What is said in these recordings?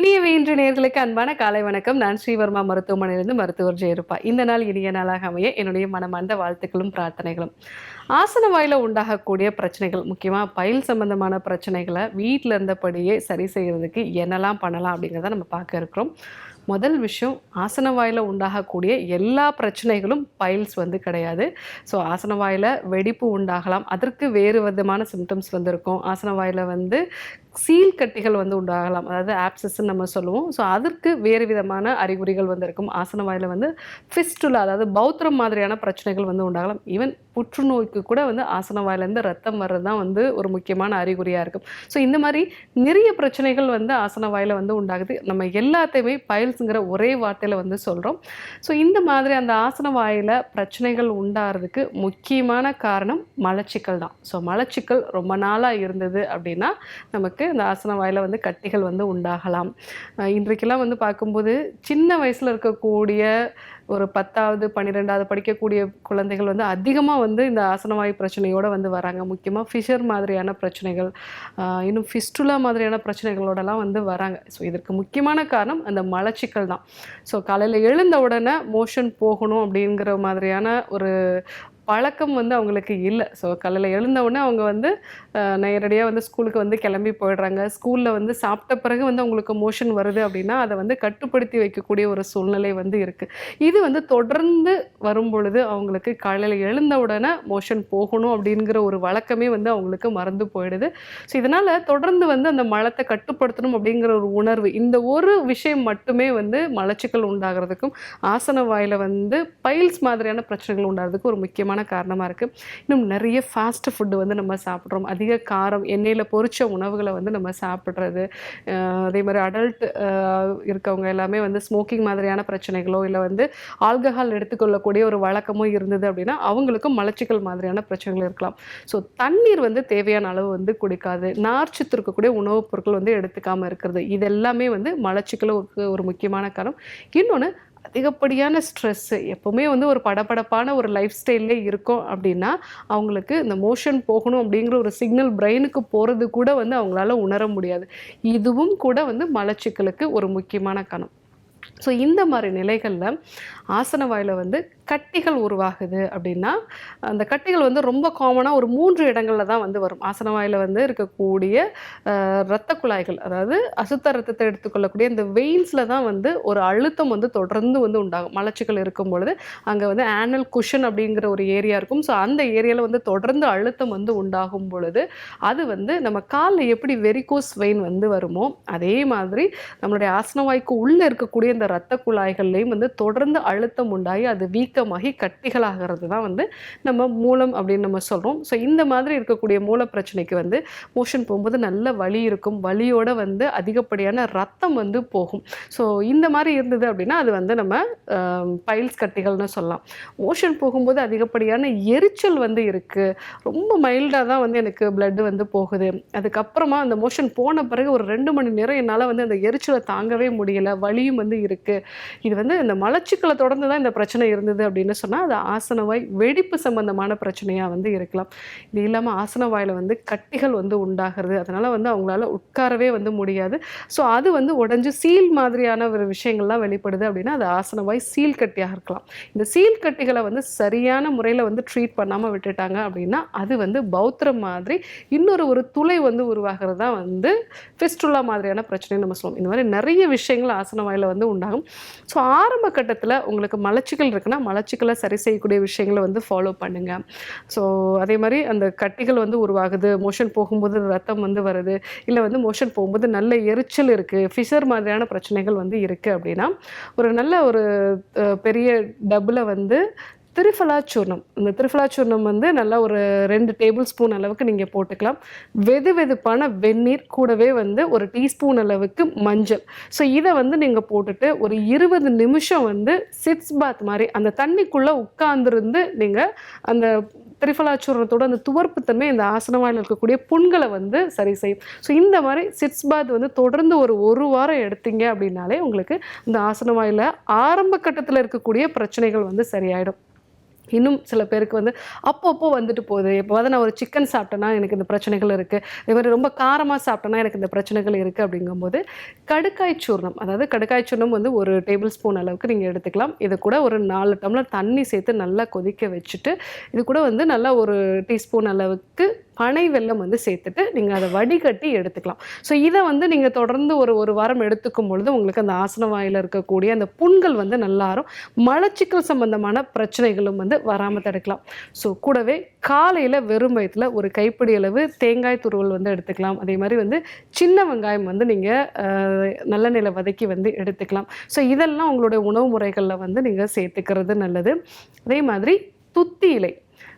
இனிய இன்று நேர்களுக்கு அன்பான காலை வணக்கம். நான் ஸ்ரீவர்மா மருத்துவமனையிலிருந்து மருத்துவர் ஜெயருப்பா இந்த நாள் இனிய நாளாக அமைய என்னுடைய மனமார்ந்த வாழ்த்துக்களும் பிரார்த்தனைகளும். ஆசன வாயில உண்டாகக்கூடிய பிரச்சனைகள் முக்கியமாக பயில் சம்பந்தமான பிரச்சனைகளை வீட்டில் இருந்தபடியே சரி செய்யறதுக்கு என்னெல்லாம் பண்ணலாம் அப்படிங்கிறத நம்ம பார்க்க இருக்கிறோம். முதல் விஷயம் ஆசன வாயில உண்டாகக்கூடிய எல்லா பிரச்சனைகளும் பைல்ஸ் வந்து கிடையாது. ஸோ ஆசன வாயில வெடிப்பு உண்டாகலாம். அதற்கு வேறு விதமான சிம்டம்ஸ் வந்து இருக்கும் ஆசன வாயில வந்து சீல் கட்டிகள் வந்து உண்டாகலாம். அதாவது ஆப்சஸ்ன்னு நம்ம சொல்லுவோம். ஸோ அதற்கு வேறு விதமான அறிகுறிகள் வந்து இருக்கும் ஆசன வாயில வந்து ஃபிஸ்டுலா அதாவது பௌத்திரம் மாதிரியான பிரச்சனைகள் வந்து உண்டாகலாம். ஈவன் புற்றுநோய்க்கு கூட வந்து ஆசன வாயிலேருந்து ரத்தம் வர்றது தான் வந்து ஒரு முக்கியமான அறிகுறியாக இருக்கும். ஸோ இந்த மாதிரி நிறைய பிரச்சனைகள் வந்து ஆசன வாயில் வந்து உண்டாகுது. நம்ம எல்லாத்தையுமே பயல்ஸுங்கிற ஒரே வார்த்தையில் வந்து சொல்கிறோம் ஸோ இந்த மாதிரி அந்த ஆசன வாயில் பிரச்சனைகள் உண்டாகிறதுக்கு முக்கியமான காரணம் மலச்சிக்கல் தான். ஸோ மலச்சிக்கல் ரொம்ப நாளாக இருந்தது அப்படின்னா நமக்கு இந்த ஆசன வாயில் வந்து கட்டிகள் வந்து உண்டாகலாம். இன்றைக்கெல்லாம் வந்து பார்க்கும்போது சின்ன வயசில் இருக்கக்கூடிய ஒரு பத்தாவது பன்னிரெண்டாவது படிக்கக்கூடிய குழந்தைகள் வந்து அதிகமாக வந்து இந்த ஆசனவாயு பிரச்சனையோடு வந்து வராங்க. முக்கியமாக ஃபிஷர் மாதிரியான பிரச்சனைகள் இன்னும் ஃபிஸ்டுலா மாதிரியான பிரச்சனைகளோடலாம் வந்து வராங்க. ஸோ இதற்கு முக்கியமான காரணம் அந்த மலச்சிக்கல் தான். ஸோ காலையில் எழுந்த உடனே மோஷன் போகணும் அப்படிங்கிற மாதிரியான ஒரு பழக்கம் வந்து அவங்களுக்கு இல்லை. ஸோ காலையில் எழுந்த உடனே அவங்க வந்து நேரடியாக வந்து ஸ்கூலுக்கு வந்து கிளம்பி போயிடுறாங்க. ஸ்கூலில் வந்து சாப்பிட்ட பிறகு வந்து அவங்களுக்கு மோஷன் வருது அப்படின்னா அதை வந்து கட்டுப்படுத்தி வைக்கக்கூடிய ஒரு சூழ்நிலை வந்து இருக்குது இது வந்து தொடர்ந்து வரும் பொழுது அவங்களுக்கு காலையில் எழுந்த உடனே மோஷன் போகணும் அப்படிங்கிற ஒரு வழக்கமே வந்து அவங்களுக்கு மறந்து போயிடுது. ஸோ இதனால் தொடர்ந்து வந்து அந்த மலத்தை கட்டுப்படுத்தணும் அப்படிங்கிற ஒரு உணர்வு இந்த ஒரு விஷயம் மட்டுமே வந்து மலச்சிக்கல் உண்டாகிறதுக்கும் ஆசன வாயில் வந்து பைல்ஸ் மாதிரியான பிரச்சனைகள் உண்டாகிறதுக்கும் ஒரு முக்கியமான காரணமாக இருக்குது இன்னும் நிறைய ஃபாஸ்ட் ஃபுட்டு வந்து நம்ம சாப்பிட்றோம். அதிக காரம் எண்ணெயில் பொறிச்ச உணவுகளை வந்து நம்ம சாப்பிட்றது. அதே மாதிரி அடல்ட் இருக்கவங்க எல்லாமே வந்து ஸ்மோக்கிங் மாதிரியான பிரச்சனைகளோ இல்லை வந்து ஆல்கஹால் எடுத்துக்கொள்ளக்கூடிய ஒரு வழக்கமோ இருந்தது அப்படின்னா அவங்களுக்கும் மலச்சிக்கல் மாதிரியான பிரச்சனைகள் இருக்கலாம். ஸோ தண்ணீர் வந்து தேவையான அளவு வந்து குடிக்காது. நார்ச்சத்து இருக்கக்கூடிய உணவுப் பொருட்கள் வந்து எடுத்துக்காமல் இருக்கிறது. இது எல்லாமே வந்து மலச்சிக்கலுக்கு ஒரு முக்கியமான காரணம். இன்னொன்று அதிகப்படியான ஸ்ட்ரெஸ்ஸு எப்போவுமே வந்து ஒரு படபடப்பான ஒரு லைஃப் ஸ்டைல்லே இருக்கும் அப்படின்னா அவங்களுக்கு இந்த மோஷன் போகணும் அப்படிங்கிற ஒரு சிக்னல் பிரெயினுக்கு போகிறது கூட வந்து அவங்களால உணர முடியாது. இதுவும் கூட வந்து மலச்சிக்கலுக்கு ஒரு முக்கியமான கணம். ஸோ இந்த மாதிரி நிலைகளில் ஆசன வாயில வந்து கட்டிகள் உருவாகுது அப்படின்னா அந்த கட்டிகள் வந்து ரொம்ப காமனாக ஒரு மூன்று இடங்களில் தான் வந்து வரும். ஆசனவாயில் வந்து இருக்கக்கூடிய இரத்த குழாய்கள் அதாவது அசுத்த ரத்தத்தை எடுத்துக்கொள்ளக்கூடிய இந்த வெயின்ஸில் தான் வந்து ஒரு அழுத்தம் வந்து தொடர்ந்து வந்து உண்டாகும். மலச்சிக்கல் இருக்கும் பொழுது அங்கே வந்து ஆனல் குஷன் அப்படிங்கிற ஒரு ஏரியா இருக்கும். ஸோ அந்த ஏரியாவில் வந்து தொடர்ந்து அழுத்தம் வந்து உண்டாகும் பொழுது அது வந்து நம்ம காலில் எப்படி வெரிகோஸ் வெயின் வந்து வருமோ அதே மாதிரி நம்மளுடைய ஆசனவாய்க்கு உள்ளே இருக்கக்கூடிய இந்த இரத்த குழாய்கள்லையும் வந்து தொடர்ந்து அழுத்தம் உண்டாகி அது வீக்கமாகி கட்டிகளாகிறது தான் வந்து நம்ம மூலம் அப்படின்னு நம்ம சொல்கிறோம் ஸோ இந்த மாதிரி இருக்கக்கூடிய மூல பிரச்சனைக்கு வந்து மோஷன் போகும்போது நல்ல வலி இருக்கும். வலியோட வந்து அதிகப்படியான ரத்தம் வந்து போகும். ஸோ இந்த மாதிரி இருந்தது அப்படின்னா அது வந்து நம்ம பைல்ஸ் கட்டிகள்னு சொல்லலாம். மோஷன் போகும்போது அதிகப்படியான எரிச்சல் வந்து இருக்குது ரொம்ப மைல்டாக தான் வந்து எனக்கு பிளட்டு வந்து போகுது. அதுக்கப்புறமா அந்த மோஷன் போன பிறகு ஒரு ரெண்டு மணி நேரம் என்னால் வந்து அந்த எரிச்சலை தாங்கவே முடியல. வலியும் வந்து இருக்குது இது வந்து இந்த மலச்சிக்கலை தொடர்ந்து தான் இந்த பிரச்சனை இருந்தது அப்படின்னு சொன்னால் அது ஆசனவாய் வெடிப்பு சம்பந்தமான பிரச்சனையாக வந்து இருக்கலாம். இது இல்லாமல் ஆசனவாயில் வந்து கட்டிகள் வந்து உண்டாகிறது. அதனால் வந்து அவங்களால உட்காரவே வந்து முடியாது. ஸோ அது வந்து உடஞ்சி சீல் மாதிரியான ஒரு விஷயங்கள்லாம் வெளிப்படுது அப்படின்னா அது ஆசனவாய் சீல் கட்டியாக இருக்கலாம். இந்த சீல் கட்டிகளை வந்து சரியான முறையில் வந்து ட்ரீட் பண்ணாமல் விட்டுட்டாங்க அப்படின்னா அது வந்து பௌத்திரம் மாதிரி இன்னொரு ஒரு துளை வந்து உருவாகிறது தான் வந்து ஃபிஸ்டுலா மாதிரியான பிரச்சனை நம்ம சொல்லுவோம். இந்த மாதிரி நிறைய விஷயங்கள் ஆசனவாயில் வந்து உண்டாகும். ஸோ ஆரம்ப கட்டத்தில் உங்களுக்கு மலச்சிக்கல் இருக்குன்னா மலச்சிக்கலை சரி செய்யக்கூடிய விஷயங்களை வந்து ஃபாலோ பண்ணுங்க. ஸோ அதே மாதிரி அந்த கட்டிகள் வந்து உருவாகுது மோஷன் போகும்போது ரத்தம் வந்து வருது இல்லை வந்து மோஷன் போகும்போது நல்ல எரிச்சல் இருக்குது ஃபிஷர் மாதிரியான பிரச்சனைகள் வந்து இருக்குது அப்படின்னா ஒரு நல்ல ஒரு பெரிய டப்பில் வந்து திரிஃபலாச்சூர்ணம் இந்த திரிஃபலாச்சூர்ணம் வந்து நல்லா ஒரு ரெண்டு டேபிள் ஸ்பூன் அளவுக்கு நீங்கள் போட்டுக்கலாம். வெது வெதுப்பான வெந்நீர் கூடவே வந்து ஒரு டீஸ்பூன் அளவுக்கு மஞ்சள். ஸோ இதை வந்து நீங்கள் போட்டுட்டு ஒரு இருபது நிமிஷம் வந்து சிட்ஸ் பாத் மாதிரி அந்த தண்ணிக்குள்ளே உட்கார்ந்துருந்து நீங்கள் அந்த திரிஃபலாச்சூரணத்தோட அந்த துவர்ப்புத்தன்மை இந்த ஆசனவாயில் இருக்கக்கூடிய புண்களை வந்து சரி செய்யும். ஸோ இந்த மாதிரி சிட்ஸ் பாத் வந்து தொடர்ந்து ஒரு ஒரு வாரம் எடுத்தீங்க அப்படின்னாலே உங்களுக்கு இந்த ஆசனவாயில் ஆரம்ப கட்டத்தில் இருக்கக்கூடிய பிரச்சனைகள் வந்து சரியாயிடும். இன்னும் சில பேருக்கு வந்து அப்பப்போ வந்துட்டு போகுது. எப்போவாது நான் ஒரு சிக்கன் சாப்பிட்டேன்னா எனக்கு இந்த பிரச்சனைகள் இருக்குது இதே மாதிரி ரொம்ப காரமாக சாப்பிட்டேன்னா எனக்கு இந்த பிரச்சனைகள் இருக்குது அப்படிங்கும்போது கடுக்காய் சூர்ணம் அதாவது கடுக்காய் சூர்ணம் வந்து ஒரு டேபிள் ஸ்பூன் அளவுக்கு நீங்கள் எடுத்துக்கலாம். இது கூட ஒரு நாலு டம்ளர் தண்ணி சேர்த்து நல்லா கொதிக்க வச்சுட்டு இது கூட வந்து நல்லா ஒரு டீஸ்பூன் அளவுக்கு பனை வெல்லம் வந்து சேர்த்துட்டு நீங்கள் அதை வடிகட்டி எடுத்துக்கலாம். ஸோ இதை வந்து நீங்கள் தொடர்ந்து ஒரு ஒரு வாரம் எடுத்துக்கும் பொழுது உங்களுக்கு அந்த ஆசன வாயில் இருக்கக்கூடிய அந்த புண்கள் வந்து நல்லாரும். மலச்சிக்கல் சம்பந்தமான பிரச்சனைகளும் வந்து வராமல் தடுக்கலாம். ஸோ கூடவே காலையில் வெறும் வயிற்றுல ஒரு கைப்பிடி அளவு தேங்காய் துருவல் வந்து எடுத்துக்கலாம். அதே மாதிரி வந்து சின்ன வெங்காயம் வந்து நீங்கள் நல்லெண்ணெயில் வதக்கி வந்து எடுத்துக்கலாம். ஸோ இதெல்லாம் உங்களுடைய உணவு முறைகளில் வந்து நீங்கள் சேர்த்துக்கிறது நல்லது. அதே மாதிரி துத்தி இலை.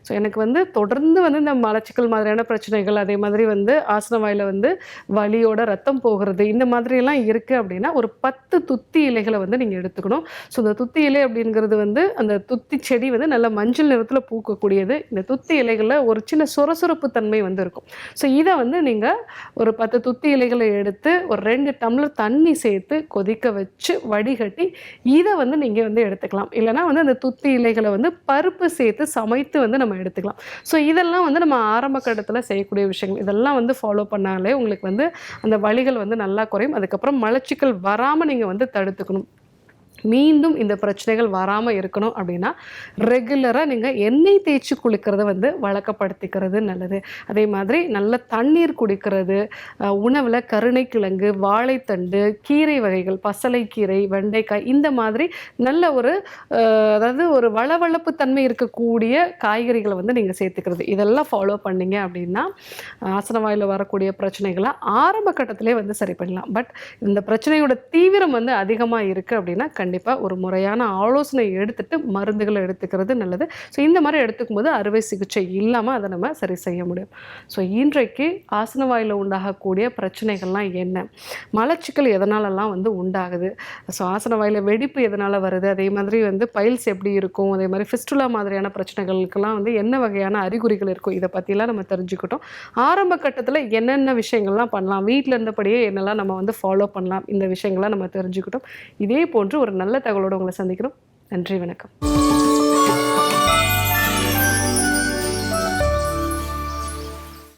ஸோ எனக்கு வந்து தொடர்ந்து வந்து இந்த மலச்சிக்கல் மாதிரியான பிரச்சனைகள் அதே மாதிரி வந்து ஆசன வாயில் வந்து வலியோட ரத்தம் போகிறது இந்த மாதிரியெல்லாம் இருக்குது அப்படின்னா ஒரு பத்து துத்தி இலைகளை வந்து நீங்கள் எடுத்துக்கணும். ஸோ இந்த துத்தி இலை அப்படிங்கிறது வந்து அந்த துத்தி செடி வந்து நல்ல மஞ்சள் நிறத்தில் பூக்கக்கூடியது. இந்த துத்தி இலைகளில் ஒரு சின்ன சொரசுரப்பு தன்மை வந்து இருக்கும். ஸோ இதை வந்து நீங்கள் ஒரு பத்து துத்தி இலைகளை எடுத்து ஒரு ரெண்டு டம்ளர் தண்ணி சேர்த்து கொதிக்க வச்சு வடிகட்டி இதை வந்து நீங்கள் வந்து எடுத்துக்கலாம். இல்லைனா வந்து அந்த துத்தி இலைகளை வந்து பருப்பு சேர்த்து சமைத்து வந்து நம்ம எடுத்துக்கலாம். ஸோ இதெல்லாம் வந்து நம்ம ஆரம்ப கட்டத்தில் செய்யக்கூடிய விஷயங்கள். இதெல்லாம் வந்து ஃபாலோ பண்ணாலே உங்களுக்கு வந்து அந்த வழிகள் வந்து நல்லா குறையும். அதுக்கப்புறம் மலச்சிக்கல் வராமல் நீங்கள் வந்து தடுத்துக்கணும். மீண்டும் இந்த பிரச்சனைகள் வராமல் இருக்கணும் அப்படின்னா ரெகுலராக நீங்கள் எண்ணெய் தேய்ச்சி குளிக்கிறத வந்து வழக்கப்படுத்திக்கிறது நல்லது. அதே மாதிரி நல்ல தண்ணீர் குடிக்கிறது உணவில் உணவில் கருணைக்கிழங்கு வாழைத்தண்டு கீரை வகைகள் பசலைக்கீரை வெண்டைக்காய் இந்த மாதிரி நல்ல ஒரு அதாவது ஒரு வளவளப்பு தன்மை இருக்கக்கூடிய காய்கறிகளை வந்து நீங்கள் சேர்த்துக்கிறது. இதெல்லாம் ஃபாலோ பண்ணிங்க அப்படின்னா ஆசன வாயில் வரக்கூடிய பிரச்சனைகளை ஆரம்ப கட்டத்திலே வந்து சரி பண்ணலாம். பட் இந்த பிரச்சனையோட தீவிரம் வந்து அதிகமாக இருக்குது அப்படின்னா கண்டிப்பாக ஒரு முறையான ஆலோசனை எடுத்துகிட்டு மருந்துகளை எடுத்துக்கிறது நல்லது. ஸோ இந்த மாதிரி எடுத்துக்கும் போது அறுவை சிகிச்சை இல்லாமல் அதை நம்ம சரி செய்ய முடியும். ஸோ இன்றைக்கு ஆசன வாயில் உண்டாகக்கூடிய பிரச்சனைகள்லாம் என்ன? மலச்சிக்கல் எதனாலலாம் வந்து உண்டாகுது? ஸோ ஆசன வாயில் வெடிப்பு எதனால் வருது? அதே மாதிரி வந்து பைல்ஸ் எப்படி இருக்கும்? அதே மாதிரி ஃபிஸ்டுலா மாதிரியான பிரச்சனைகளுக்கெல்லாம் வந்து என்ன வகையான அறிகுறிகள் இருக்கும்? இதை பற்றிலாம் நம்ம தெரிஞ்சுக்கிட்டோம். ஆரம்ப கட்டத்தில் என்னென்ன விஷயங்கள்லாம் பண்ணலாம்? வீட்டில் இருந்தபடியே என்னெல்லாம் நம்ம வந்து ஃபாலோ பண்ணலாம்? இந்த விஷயங்கள்லாம் நம்ம தெரிஞ்சுக்கிட்டோம். இதே போன்று ஒரு ஒரு நல்ல தகவலோடு உங்களை சந்திக்கிறோம். நன்றி வணக்கம்.